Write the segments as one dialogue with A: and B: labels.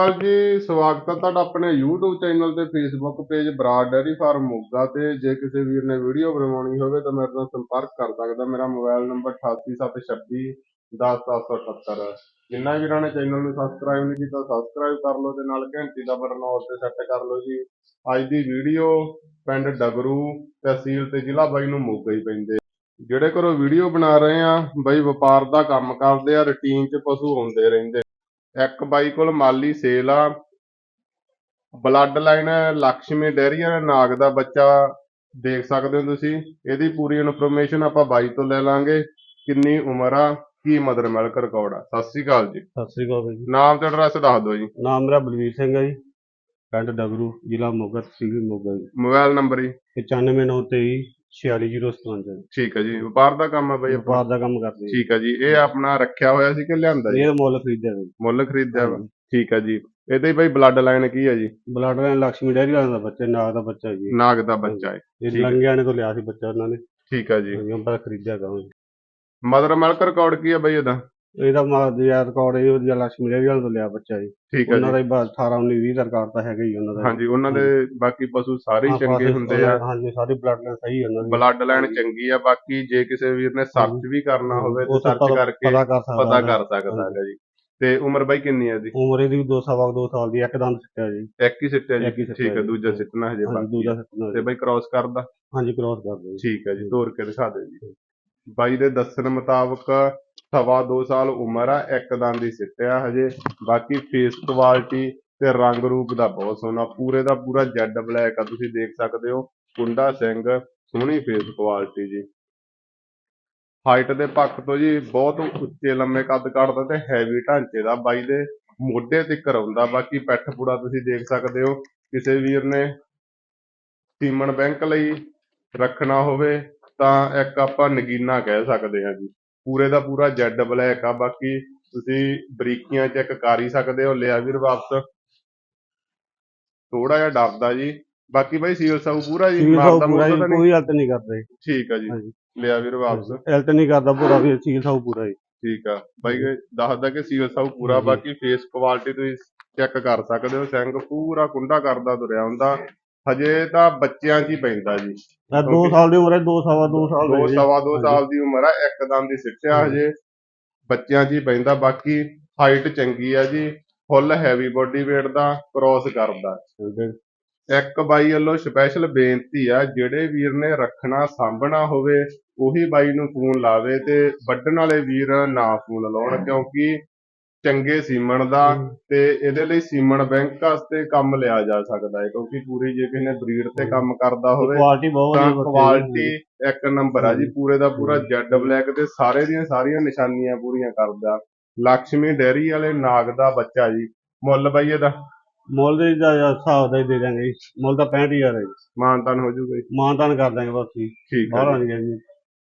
A: ਸਤਿ ਜੀ, ਸਵਾਗਤ ਹੈ ਤੁਹਾਡਾ ਆਪਣੇ YouTube ਚੈਨਲ ਤੇ Facebook page Brar dairy farm Moga ਤੇ। ਜੇ ਕਿਸੇ ਵੀਰ ਨੇ ਵੀਡੀਓ ਬਣਵਾਉਣੀ ਹੋਵੇ ਤਾਂ ਮੇਰੇ ਨਾਲ ਸੰਪਰਕ ਕਰ ਸਕਦਾ। ਮੇਰਾ ਮੋਬਾਈਲ ਨੰਬਰ 8876 10778 ਜਿੰਨਾ ਵੀਰਾਂ ਨੇ ਚੈਨਲ ਨੂੰ ਸਬਸਕ੍ਰਾਈਬ ਨਹੀਂ ਕੀਤਾ ਸਬਸਕ੍ਰਾਈਬ ਕਰ ਲਓ ਤੇ ਨਾਲ ਘੰਟੀ ਦਾ ਬਟਨ ਆਲ ਤੇ ਸੈੱਟ ਕਰ ਲਓ ਜੀ। ਅੱਜ ਦੀ ਵੀਡੀਓ ਪਿੰਡ ਡਗਰੂ ਤਹਿਸੀਲ ਤੇ ਜ਼ਿਲ੍ਹਾ ਬਾਈ ਨੂੰ ਮੋਗਾ ਹੀ ਪੈਂਦੇ। ਜਿਹੜੇ ਘਰੋਂ ਵੀਡੀਓ ਬਣਾ ਰਹੇ ਆ, ਬਈ ਵਪਾਰ ਦਾ ਕੰਮ ਕਰਦੇ ਆ ਰੁਟੀਨ 'ਚ ਪਸ਼ੂ ਆਉਂਦੇ ਰਹਿੰਦੇ। ਇੱਕ ਬਾਈ ਕੋਲ ਮਾਲੀ ਸੇਲ ਆ। ਬਲੱਡ ਲਾਈਨ ਲక్ష్ਮੀ ਡੈਰੀਆ ਨਾਗ ਦਾ ਬੱਚਾ। ਦੇਖ ਸਕਦੇ ਹੋ ਤੁਸੀਂ ਇਹਦੀ ਪੂਰੀ ਇਨਫੋਰਮੇਸ਼ਨ ਆਪਾਂ ਬਾਈ ਤੋਂ ਲੈ ਲਾਂਗੇ। ਕਿੰਨੀ ਉਮਰ ਆ ਕੀ ਮਦਰ ਮਿਲਕ ਰਿਕਾਰਡ ਆ। ਸਤਿ ਸ੍ਰੀ ਅਕਾਲ ਜੀ।
B: ਸਤਿ ਸ੍ਰੀ ਅਕਾਲ ਜੀ।
A: ਨਾਮ ਤੇ ਐਡਰੈਸ ਦੱਸ ਦਿਓ ਜੀ।
B: ਨਾਮ ਮੇਰਾ ਬਲਵੀਰ ਸਿੰਘ ਹੈ ਜੀ। ਪਿੰਡ ਡਗਰੂ ਜ਼ਿਲ੍ਹਾ ਮੋਗਾ ਤਹਿਸੀਲ ਮੋਗਾ ਜੀ।
A: ਮੋਬਾਈਲ ਨੰਬਰ ਜੀ।
B: 95923 46057
A: ਠੀਕ ਹੈ ਜੀ ਵਪਾਰ ਦਾ ਕੰਮ ਆ ਬਾਈ
B: ਵਪਾਰ ਦਾ ਕੰਮ ਕਰਦੇ
A: ਠੀਕ ਹੈ ਜੀ ਇਹ ਆਪਣਾ ਰੱਖਿਆ ਹੋਇਆ ਸੀ ਕਿ ਲਿਆਂਦਾ ਜੀ?
B: ਇਹ ਮੁੱਲ ਖਰੀਦਿਆ ਜੀ।
A: ਮੁੱਲ ਖਰੀਦਿਆ ਵਾ। ਠੀਕ ਹੈ ਜੀ ਇਹਦੇ ਹੀ ਬਾਈ ਬਲੱਡ ਲਾਈਨ ਕੀ ਹੈ ਜੀ?
B: ਬਲੱਡ ਲਾਈਨ ਲక్ష్ਮੀ ਡੈਰੀ ਵਾਲਿਆਂ ਦਾ ਬੱਚਾ ਨਾਗ ਦਾ ਬੱਚਾ ਜੀ।
A: ਨਾਗ ਦਾ ਬੱਚਾ ਹੈ।
B: ਇਹ
A: ਹੈ।
B: ਲੰਗਿਆਣੇ ਤੋਂ ਲਿਆ ਸੀ ਬੱਚਾ ਉਹਨਾਂ ਨੇ।
A: ਠੀਕ ਹੈ ਜੀ।
B: ਅਸੀਂ ਆਪਾਂ ਖਰੀਦਿਆ ਗਾ
A: ਮਦਰ ਮਿਲਕ ਰਿਕਾਰਡ ਕੀ ਹੈ ਬਾਈ ਇਹਦਾ?
B: ਇਹਦਾ ਮਾਰ ਦੀ ਰਿਕਾਰਡ ਇਹ ਉਹਦੀ ਲక్ష్ਮੀ ਡੈਰੀ ਵਾਲਿਆਂ ਤੋਂ ਲਿਆ ਬੱਚਾ ਜੀ।
A: ਠੀਕ ਹੈ
B: ਉਹਨਾਂ
A: ਜੀ।
B: ਦਾ ਹੀ ਬਸ 18 19 20 ਦਾ ਰਿਕਾਰਡ ਤਾਂ ਹੈਗਾ ਹੀ ਉਹਨਾਂ ਦਾ।
A: ਹਾਂਜੀ ਉਹਨਾਂ ਦੇ ਬਾਕੀ ਪਸ਼ੂ ਸਾਰੇ ਹੀ ਚੰਗੇ ਹੁੰਦੇ ਆ।
B: ਹਾਂਜੀ ਸਾਰੀ ਬਲੱਡ ਲਾਈਨ ਸਹੀ ਉਹਨਾਂ ਦੀ।
A: ਬਲੱਡ ਲਾਈਨ ਚੰਗੀ ਆ ਬਾਕੀ ਜੇ ਕਿਸੇ ਵੀਰ ਨੇ ਸਰਚ ਵੀ ਕਰਨਾ ਹੋਵੇ
B: ਉਹ
A: ਤਾਂ ਸਰਚ
B: ਪਤਾ-
A: ਕਰਕੇ
B: ਪਤਾ ਕਰ ਸਕਦਾ
A: ਪਤਾ। ਕਰ ਸਕਦਾ ਹੈਗਾ ਜੀ। ਤੇ ਉਮਰ ਬਾਈ ਕਿੰਨੀ ਹੈ ਜੀ
B: ਉਮਰ ਇਹਦੀ 2 ਸਵਾ 2 ਸਾਲ ਦੀ ਇੱਕ ਦੰਦ ਸਿੱਟਿਆ ਜੀ।
A: ਇੱਕ ਹੀ ਸਿੱਟਿਆ
B: ਇੱਕ ਹੀ
A: ਜੀ
B: ਸਿੱਟਿਆ
A: ਠੀਕ ਹੈ
B: ਜੀ।
A: ਦੂਜਾ ਸਿੱਟਣਾ ਹਜੇ
B: ਹਾਂਜੀ
A: ਬਾਕੀ
B: ਦੂਜਾ। ਸਿੱਟਣਾ
A: ਤੇ ਬਾਈ ਕ੍ਰਾਸ ਕਰਦਾ?
B: ਹਾਂਜੀ ਕ੍ਰੋਸ ਕਰਦੇ ਜੀ।
A: ਠੀਕ ਹੈ ਜੀ ਤੋਰ ਕੇ ਦਿਖਾ ਦਿਓ ਜੀ। ਬਾਈ ਦੇ ਦੱਸਣ ਮੁਤਾਬਕ ਸਵਾ 2 ਸਾਲ ਉਮਰ ਆ, ਇੱਕ ਦੰਦ ਹੀ ਸਿੱਟਿਆ ਹਜੇ। ਬਾਕੀ ਫੇਸ ਕੁਆਲਿਟੀ ਤੇ ਰੰਗ ਰੂਪ ਦਾ ਬਹੁਤ ਸੋਹਣਾ। ਪੂਰੇ ਦਾ ਪੂਰਾ ਜੈਡ ਬਲੈਕ ਆ, ਤੁਸੀਂ ਦੇਖ ਸਕਦੇ ਹੋ। ਕੁੰਡਾ ਸਿੰਘ, ਸੋਹਣੀ ਫੇਸ ਕੁਆਲਿਟੀ ਜੀ। ਹਾਈਟ ਦੇ ਪੱਖ ਤੋਂ ਜੀ ਬਹੁਤ ਉੱਚੇ ਲੰਮੇ ਕੱਦ ਕੱਢਦਾ ਤੇ ਹੈਵੀ ਢਾਂਚੇ ਦਾ ਬਾਈ ਦੇ। ਮੋਢੇ ਤੱਕ ਆਉਂਦਾ ਬਾਕੀ ਪੈਠ ਪੂੜਾ ਤੁਸੀਂ ਦੇਖ ਸਕਦੇ ਹੋ। ਕਿਸੇ ਵੀਰ ਨੇ ਸੀਮਨ ਬੈਂਕ ਲਈ ਰੱਖਣਾ ਹੋਵੇ, ਤਾਂ ਇੱਕ ਆਪਾਂ ਨਗੀਨਾ ਕਹਿ ਸਕਦੇ ਹਾਂ ਜੀ। ਪੂਰੇ ਦਾ ਪੂਰਾ ਜੈਡ ਬਲੈਕ ਆ ਬਾਕੀ ਤੁਸੀਂ ਬਰੀਕੀਆਂ ਚੈੱਕ ਕਰ ਹੀ ਸਕਦੇ ਹੋ ਲਿਆ ਵੀਰ ਵਾਪਸ। ਥੋੜਾ ਜਿਹਾ ਡਰਦਾ ਜੀ। ਬਾਕੀ ਬਾਈ ਸੀਲ ਸਾਊ ਪੂਰਾ ਜੀ ਮਾਰਦਾ
B: ਪੂਰਾ ਕੋਈ ਹਾਲਤ ਨਹੀਂ ਕਰਦੇ।
A: ਠੀਕ ਆ ਜੀ। ਲਿਆ ਵੀਰ ਵਾਪਸ।
B: ਹਾਲਤ ਨਹੀਂ ਕਰਦਾ ਪੂਰਾ ਵੀ ਸੀਲ ਸਾਊ ਪੂਰਾ ਜੀ।
A: ਠੀਕ ਆ। ਬਾਈ ਦੱਸਦਾ ਕਿ ਸੀਲ ਸਾਊ ਪੂਰਾ। ਬਾਕੀ ਫੇਸ ਕੁਆਲਿਟੀ ਤੁਸੀਂ ਚੈੱਕ ਕਰ ਸਕਦੇ ਹੋ। ਸਿੰਘ ਪੂਰਾ ਕੁੰਡਾ ਕਰਦਾ ਤੁਰਿਆ ਹੁੰਦਾ। ਹਜੇ ਤਾਂ ਬੱਚਿਆਂ 'ਚ ਹੀ ਪੈਂਦਾ ਜੀ।
B: ਇਹ 2 ਸਾਲ ਦੀ ਉਮਰ ਹੈ 2 ਸਵਾ 2 ਸਾਲ
A: ਦੋ
B: ਦੀ
A: ਸਵਾ ਦੋ
B: ਹਾਂਜੀ।
A: ਸਾਲ ਦੀ ਉਮਰ ਆ ਇੱਕਦਮ ਦੀ ਸਿੱਟਿਆ
B: ਹਾਂਜੀ।
A: ਹਜੇ। ਬੱਚਿਆਂ 'ਚ ਹੀ ਪੈਂਦਾ ਬਾਕੀ ਹਾਈਟ ਚੰਗੀ ਆ ਜੀ ਫੁੱਲ ਹੈਵੀ ਬੋਡੀ weight ਦਾ ਕ੍ਰੋਸ ਕਰਦਾ। ਇੱਕ ਬਾਈ ਵੱਲੋਂ ਸਪੈਸ਼ਲ ਬੇਨਤੀ ਆ ਜਿਹੜੇ ਵੀਰ ਨੇ ਰੱਖਣਾ ਸਾਂਭਣਾ ਹੋਵੇ ਉਹੀ ਬਾਈ ਨੂੰ ਫੋਨ ਲਾਵੇ ਤੇ ਵੱਢਣ ਵਾਲੇ ਵੀਰ ਨਾ ਫੋਨ ਲਾਉਣ ਕਿਉਂਕਿ ਚੰਗੇ ਸੀਮਨ ਦਾ ਤੇ ਇਹਦੇ ਲਈ ਸੀਮਨ ਬੈਂਕ ਵਾਸਤੇ ਕੰਮ ਲਿਆ ਜਾ ਸਕਦਾ ਹੈ ਕਿਉਂਕਿ ਪੂਰੀ ਜੇ ਕਿਸੇ ਨੇ ਬਰੀਡ ਤੇ ਕੰਮ ਕਰਦਾ ਹੋਵੇ
B: ਕੁਆਲਿਟੀ ਬਹੁਤ ਵਧੀਆ।
A: ਕੁਆਲਿਟੀ ਇੱਕ ਨੰਬਰ ਆ ਜੀ। ਪੂਰੇ ਦਾ ਪੂਰਾ ਜੈਡ ਬਲੈਕ ਤੇ ਸਾਰੇ ਦੀਆਂ ਸਾਰੀਆਂ ਨਿਸ਼ਾਨੀਆਂ ਪੂਰੀਆਂ ਕਰਦਾ। ਲక్ష్ਮੀ ਡੈਰੀ ਵਾਲੇ ਨਾਗ ਦਾ ਬੱਚਾ ਜੀ ਮੁੱਲ ਬਾਈ ਇਹਦਾ?
B: ਮੁੱਲ ਦੇ ਦਾ ਹਿਸਾਬ ਦਾ ਹੀ ਦੇ ਦਾਂਗੇ ਜੀ ਮੁੱਲ ਤਾਂ 65000 ਹੈ ਜੀ।
A: ਮਾਨਤਾਨ ਹੋ ਜੂਗਾ ਜੀ।
B: ਮਾਨਤਾਨ ਕਰ ਦਾਂਗੇ ਬਸ ਜੀ।
A: ਠੀਕ
B: ਬਾਹਰ
A: ਹੈ
B: ਆ
A: ਜੀ।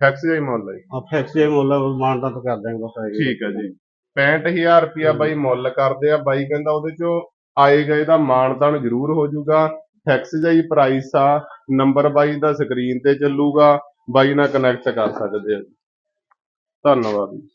A: ਫੈਕਸ ਮੁੱਲ ਹੈ।
B: ਆ ਫਿਕਸ ਜੇ ਮੁੱਲ ਮਾਨਤਾਨ ਤਾਂ ਕਰ ਦਾਂਗੇ ਬਸ।
A: ਠੀਕ ਹੈ ਜੀ। 65000 ਰੁਪਿਆ ਬਾਈ ਮੁੱਲ ਕਰਦੇ ਆ। ਬਾਈ ਕਹਿੰਦਾ ਉਹਦੇ ਚੋਂ ਆਏ ਗਏ ਦਾ ਮਾਨਤਾਨ ਜ਼ਰੂਰ ਹੋ ਜਾਊਗਾ। ਫੈਕਸ ਹੀ ਪ੍ਰਾਈਸ ਆ। ਨੰਬਰ ਬਾਈ ਦਾ ਸਕਰੀਨ ਤੇ ਚੱਲੂਗਾ। ਬਾਈ ਨਾਲ ਕਨੈਕਟ ਕਰ ਸਕਦੇ ਆ। ਧੰਨਵਾਦ ਜੀ।